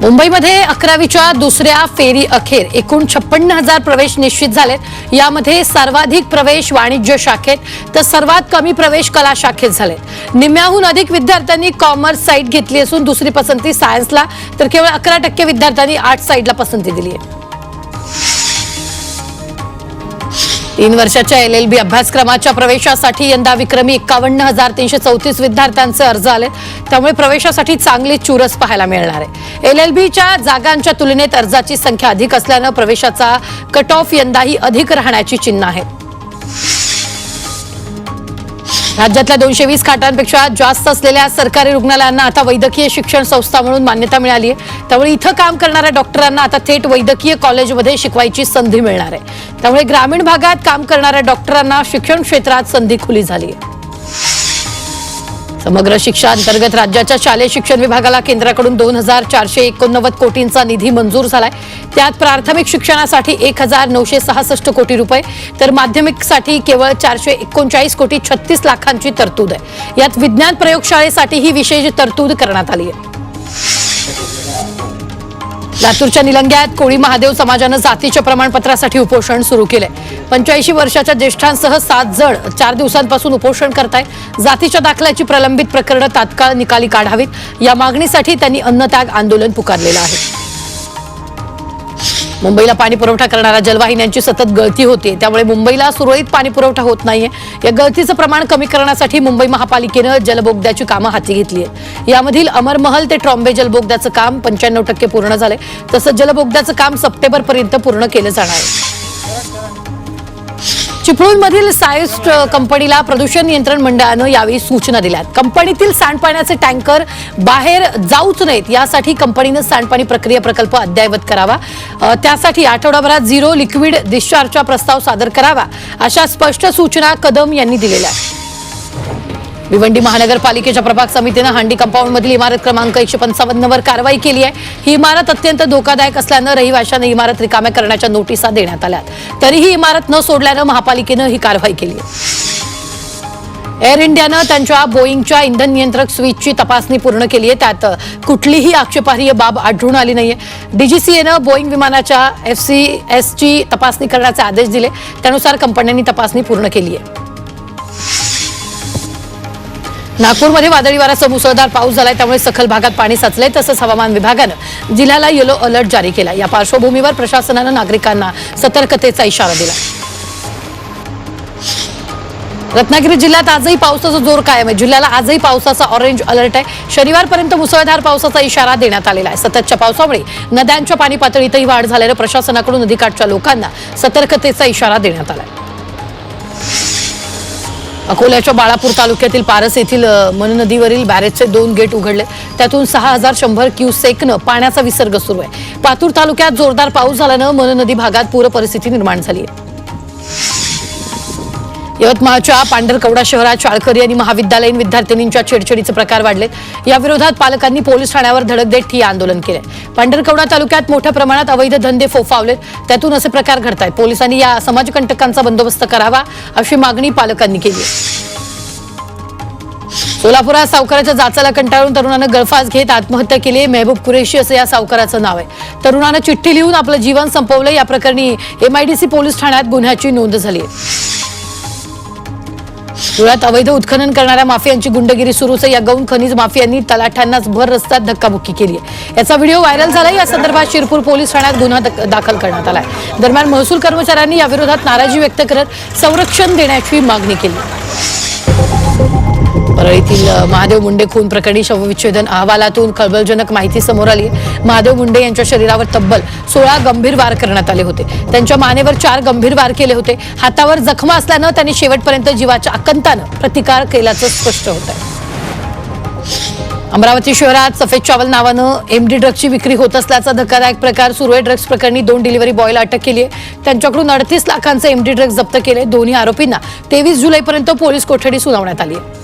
मुंबईमध्ये अकरावीच्या दुसऱ्या फेरी अखेर एकूण छप्पन्न हजार प्रवेश निश्चित झालेत. यामध्ये सर्वाधिक प्रवेश वाणिज्य शाखेत तर सर्वात कमी प्रवेश कला शाखेत झालेत. निम्म्याहून अधिक विद्यार्थ्यांनी कॉमर्स साईट घेतली असून दुसरी पसंती सायन्सला तर केवळ अकरा टक्के विद्यार्थ्यांनी आर्ट साईडला पसंती दिली आहे. तीन वर्षाच्या एल एल बी अभ्यासक्रमाच्या प्रवेशासाठी यंदा विक्रमी एक्कावन्न हजार तीनशे चौतीस विद्यार्थ्यांचे अर्ज आले त्यामुळे प्रवेशासाठी चांगली चुरस पाहायला मिळणार आहे. एल एल बीच्या जागांच्या तुलनेत अर्जाची संख्या अधिक असल्यानं प्रवेशाचा कट ऑफ यंदाही अधिक राहण्याची चिन्ह आहेत राज्यातल्या दोनशे वीस खाटांपेक्षा जास्त असलेल्या सरकारी रुग्णालयांना आता वैद्यकीय शिक्षण संस्था म्हणून मान्यता मिळाली आहे. त्यामुळे इथं काम करणाऱ्या डॉक्टरांना आता थेट वैद्यकीय कॉलेजमध्ये शिकवायची संधी मिळणार आहे. त्यामुळे ग्रामीण भागात काम करणाऱ्या डॉक्टरांना शिक्षण क्षेत्रात संधी खुली झाली आहे. समग्र शिक्षा अंतर्गत राज्याच्या शालेय शिक्षण विभागाला केंद्राकडून दोन हजार चारशे एकोणनव्वद कोटींचा निधी मंजूर झालाय. त्यात प्राथमिक शिक्षणासाठी एक हजार नऊशे सहासष्ट कोटी रुपये तर माध्यमिकसाठी केवळ चारशे एकोणचाळीस कोटी छत्तीस लाखांची तरतूद आहे. यात विज्ञान प्रयोगशाळेसाठी ही विशेष तरतूद करण्यात आली आहे. लातूरच्या निलंग्यात कोळी महादेव समाजानं जातीच्या प्रमाणपत्रासाठी उपोषण सुरू केलंय. पंच्याऐंशी वर्षाच्या ज्येष्ठांसह सात जण चार दिवसांपासून उपोषण करताय जातीच्या दाखल्याची प्रलंबित प्रकरणं तात्काळ निकाली काढावीत. या मागणीसाठी त्यांनी अन्नत्याग आंदोलन पुकारलेलं आहे. मुंबईला पाणी पुरवठा करणाऱ्या जलवाहिन्यांची सतत गळती होते. त्यामुळे मुंबईला सुरळीत पाणी पुरवठा होत नाहीये. या गळतीचं प्रमाण कमी करण्यासाठी मुंबई महापालिकेनं जलबोगद्याची कामं हाती घेतली आहेत. यामधील अमरमहल ते ट्रॉम्बे जलबोगद्याचं काम पंच्याण्णव टक्के पूर्ण झालंय. तसंच जलबोगद्याचं काम सप्टेंबर पर्यंत पूर्ण केलं जाणार आहे. चिपळूणमधील सायस्ट कंपनीला प्रदूषण नियंत्रण मंडळानं यावेळी सूचना दिल्यात. कंपनीतील सांडपाण्याचे टँकर बाहेर जाऊच नयेत यासाठी कंपनीनं सांडपाणी प्रक्रिया प्रकल्प अद्ययावत करावा. त्यासाठी आठवडाभरात झिरो लिक्विड डिस्चार्जचा प्रस्ताव सादर करावा अशा स्पष्ट सूचना कदम यांनी दिलेल्या आहेत. भिवंडी महानगरपालिकेच्या प्रभाग समितीनं हांडी कंपाऊंड मधील इमारत क्रमांक एकशे पंचावन्नवर कारवाई केली आहे. ही इमारत अत्यंत धोकादायक असल्यानं रहिवाशांना इमारत रिकाम्या करण्याच्या नोटिसा देण्यात आल्यात. तरीही इमारत न सोडल्यानं महापालिकेनं ही कारवाई केली आहे. एअर इंडियानं त्यांच्या बोईंगच्या इंधन नियंत्रक स्विचची तपासणी पूर्ण केली आहे. त्यात कुठलीही आक्षेपार्ह बाब आढळून आली नाहीये. डीजीसीएनं बोईंग विमानाच्या एफ सी एसची तपासणी करण्याचे आदेश दिले. त्यानुसार कंपन्यांनी तपासणी पूर्ण केली आहे. नागपूरमध्ये वादळी वाऱ्यासह मुसळधार पाऊस झालाय त्यामुळे सखल भागात पाणी साचलंय. तसंच हवामान विभागानं जिल्ह्याला येलो अलर्ट जारी केला या पार्श्वभूमीवर प्रशासनानं नागरिकांना सतर्कतेचा इशारा दिला रत्नागिरी जिल्ह्यात आजही पावसाचा जोर कायम आहे. जिल्ह्याला आजही पावसाचा ऑरेंज अलर्ट आहे. शनिवारपर्यंत मुसळधार पावसाचा इशारा देण्यात आलेला आहे. सततच्या पावसामुळे नद्यांच्या पाणी पातळीतही वाढ झाल्यानं प्रशासनाकडून नदीकाठच्या लोकांना सतर्कतेचा इशारा देण्यात आला आहे अकोल्याच्या बाळापूर तालुक्यातील पारस येथील मननदीवरील मन नदीवरील बॅरेजचे दोन गेट उघडले. त्यातून सहा हजार शंभर क्युसेकनं पाण्याचा विसर्ग सुरू आहे. पातूर तालुक्यात जोरदार पाऊस झाल्यानं मन नदी भागात पूर परिस्थिती निर्माण झाली आहे. यवतमाळच्या पांढरकवडा शहरात शाळकरी आणि महाविद्यालयीन विद्यार्थिनींच्या छेडछेडीचे प्रकार वाढलेत. या विरोधात पालकांनी पोलीस ठाण्यावर धडक देत ठिय्या आंदोलन केले. पांढरकवडा तालुक्यात मोठ्या प्रमाणात अवैध धंदे फोफावलेत. त्यातून असे प्रकार घडतायत. पोलिसांनी या समाजकंटकांचा बंदोबस्त करावा अशी मागणी पालकांनी केली. सोलापुरात सावकाराच्या जाचाला कंटाळून तरुणानं गळफास घेत आत्महत्या केली. मेहबूब कुरेशी असं या सावकाराचं नाव आहे. तरुणानं चिठ्ठी लिहून आपलं जीवन संपवलं. या प्रकरणी एमआयडीसी पोलीस ठाण्यात गुन्ह्याची नोंद झाली आहे. धुळ्यात अवैध उत्खनन करणाऱ्या माफियांची गुंडगिरी सुरूच या गौण खनिज माफियांनी तलाठ्यांनाच भर रस्त्यात धक्काबुक्की केली आहे. याचा व्हिडिओ व्हायरल झाला या संदर्भात शिरपूर पोलीस ठाण्यात गुन्हा दाखल करण्यात आलाय. दरम्यान महसूल कर्मचाऱ्यांनी या विरोधात नाराजी व्यक्त करत संरक्षण देण्याची मागणी केली. परळीतील महादेव मुंडे खून प्रकरणी शवविच्छेदन अहवालातून खळबळजनक माहिती समोर आली. महादेव मुंडे यांच्या शरीरावर तब्बल सोळा गंभीर वार करण्यात आले होते. त्यांच्या मानेवर चार गंभीर वार केले होते. हातावर जखमा असल्यानं त्यांनी शेवटपर्यंत जीवाच्या आकंतानं प्रतिकार केल्याचं स्पष्ट होत आहे अमरावती शहरात सफेद चावल नावानं एमडी ड्रग्सची विक्री होत असल्याचा धक्कादायक प्रकार सुरू आहे. ड्रग्स प्रकरणी दोन डिलिव्हरी बॉयला अटक केली आहे. त्यांच्याकडून अडतीस लाखांचे एमडी ड्रग्ज जप्त केले दोन्ही आरोपींना. तेवीस जुलैपर्यंत पोलीस कोठडी सुनावण्यात आली आहे.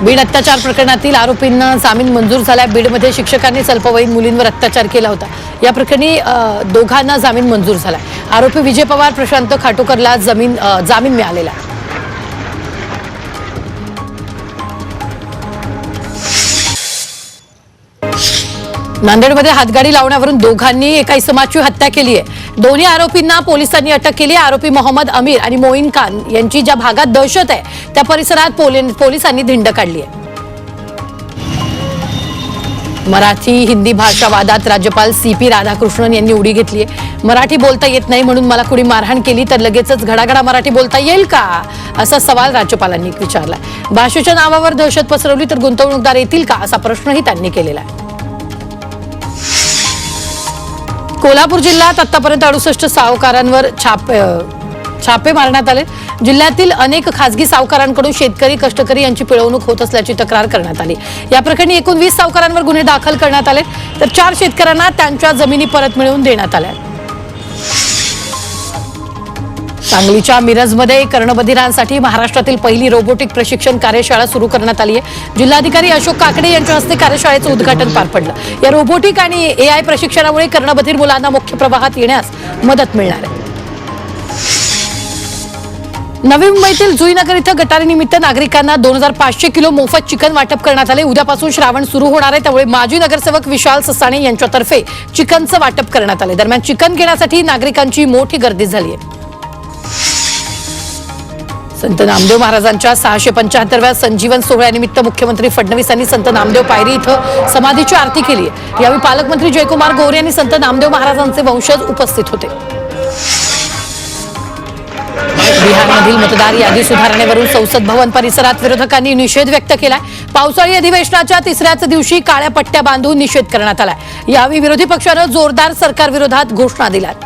बीड अत्याचार प्रकरणातील आरोपींना जामीन मंजूर झाला बीडमध्ये शिक्षकांनी अल्पवयीन मुलींवर अत्याचार केला होता. या प्रकरणी दोघांना जामीन मंजूर झाला आरोपी विजय पवार प्रशांत खाटोकरला जमीन जामीन मिळालेला आहे. नांदेडमध्ये हातगाडी लावण्यावरून दोघांनी एका इसमाची हत्या केली आहे. दोन्ही आरोपींना पोलिसांनी अटक केली आहे. आरोपी मोहम्मद अमीर आणि मोईन खान यांची ज्या भागात दहशत आहे त्या परिसरात पोलिसांनी धिंड काढली आहे. मराठी हिंदी भाषा वादात राज्यपाल सी पी राधाकृष्णन यांनी उडी घेतली आहे. मराठी बोलता येत नाही म्हणून मला कुणी मारहाण केली तर लगेचच घडाघडा मराठी बोलता येईल का? असा सवाल राज्यपालांनी विचारला. भाषेच्या नावावर दहशत पसरवली तर गुंतवणूकदार येतील का? असा प्रश्नही त्यांनी केलेला आहे. कोल्हापूर जिल्ह्यात आतापर्यंत अडुसष्ट सावकारांवर छाप छापे मारण्यात आले. जिल्ह्यातील अनेक खासगी सावकारांकडून शेतकरी कष्टकरी यांची पिळवणूक होत असल्याची तक्रार करण्यात आली. या प्रकरणी एकूण वीस सावकारांवर गुन्हे दाखल करण्यात आले. तर चार शेतकऱ्यांना त्यांच्या जमिनी परत मिळवून देण्यात आल्या. सांगलीच्या मिरजमध्ये कर्णबधिरांसाठी महाराष्ट्रातील पहिली रोबोटिक प्रशिक्षण कार्यशाळा सुरू करण्यात आली आहे. जिल्हाधिकारी अशोक काकडे यांच्या हस्ते कार्यशाळेचं उद्घाटन पार पडलं. या रोबोटिक आणि एआय प्रशिक्षणामुळे कर्णबधीर मुलांना मुख्य प्रवाहात येण्यास मदत मिळणार आहे. नवी मुंबईतील जुईनगर इथं गटारीनिमित्त नागरिकांना दोन हजार पाचशे किलो मोफत चिकन वाटप करण्यात आले. उद्यापासून श्रावण सुरू होणार आहे. त्यामुळे माजी नगरसेवक विशाल ससाणे यांच्यातर्फे चिकनचं वाटप करण्यात आले. दरम्यान चिकन घेण्यासाठी नागरिकांची मोठी गर्दी झाली आहे. संत नामदेव महाराजांच्या सहाशे पंच्याहत्तरव्या संजीवन सोहळ्यानिमित्त मुख्यमंत्री फडणवीस यांनी संत नामदेव पायरी इथं समाधीची आरती केली. आहे यावेळी पालकमंत्री जयकुमार गोरे यांनी संत नामदेव महाराजांचे वंशज उपस्थित होते. बिहारमधील मतदार यादी सुधारणेवरून संसद भवन परिसरात विरोधकांनी निषेध व्यक्त केलाय. पावसाळी अधिवेशनाच्या तिसऱ्याच दिवशी काळ्या पट्ट्या बांधून निषेध करण्यात आलाय. यावेळी विरोधी पक्षानं जोरदार सरकारविरोधात घोषणा दिल्यात.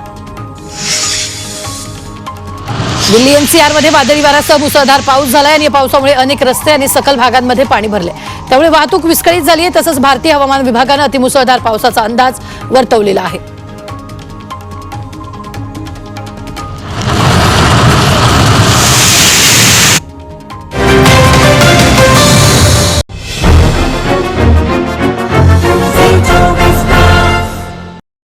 दिल्ली एनसीआरमध्ये वादळी वाऱ्यासह मुसळधार पाऊस झालाय आणि या पावसामुळे अनेक रस्ते आणि सकल भागांमध्ये पाणी भरले त्यामुळे वाहतूक विस्कळीत झाली आहे तसंच भारतीय हवामान विभागानं अतिमुसळधार पावसाचा अंदाज वर्तवलेला आहे.